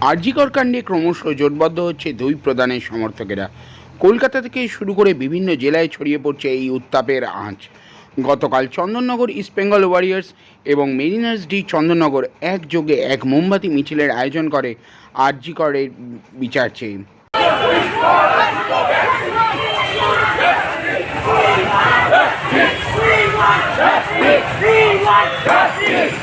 আরজিকর কাণ্ডে ক্রমশ জোটবদ্ধ হচ্ছে দুই প্রধানের সমর্থকেরা। কলকাতা থেকে শুরু করে বিভিন্ন জেলায় ছড়িয়ে পড়ছে এই উত্তাপের আঁচ। গতকাল চন্দননগর ইস্ট বেঙ্গল ওয়ারিয়ার্স এবং মেরিনার্স ডি চন্দননগর একযোগে এক মোমবাতি মিছিলের আয়োজন করে আরজিকরের বিচার চেয়ে।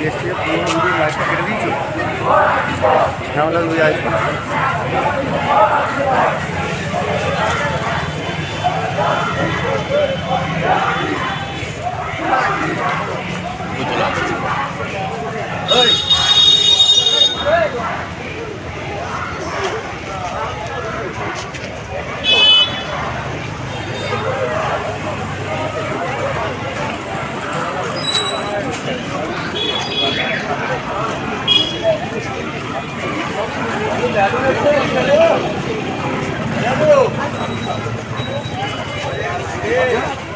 দেশ থেকে পুরোনো বুড়ির লাইফটা কেটে দিয়েছ? ঝামেলা রয়ে আসবে Yeah.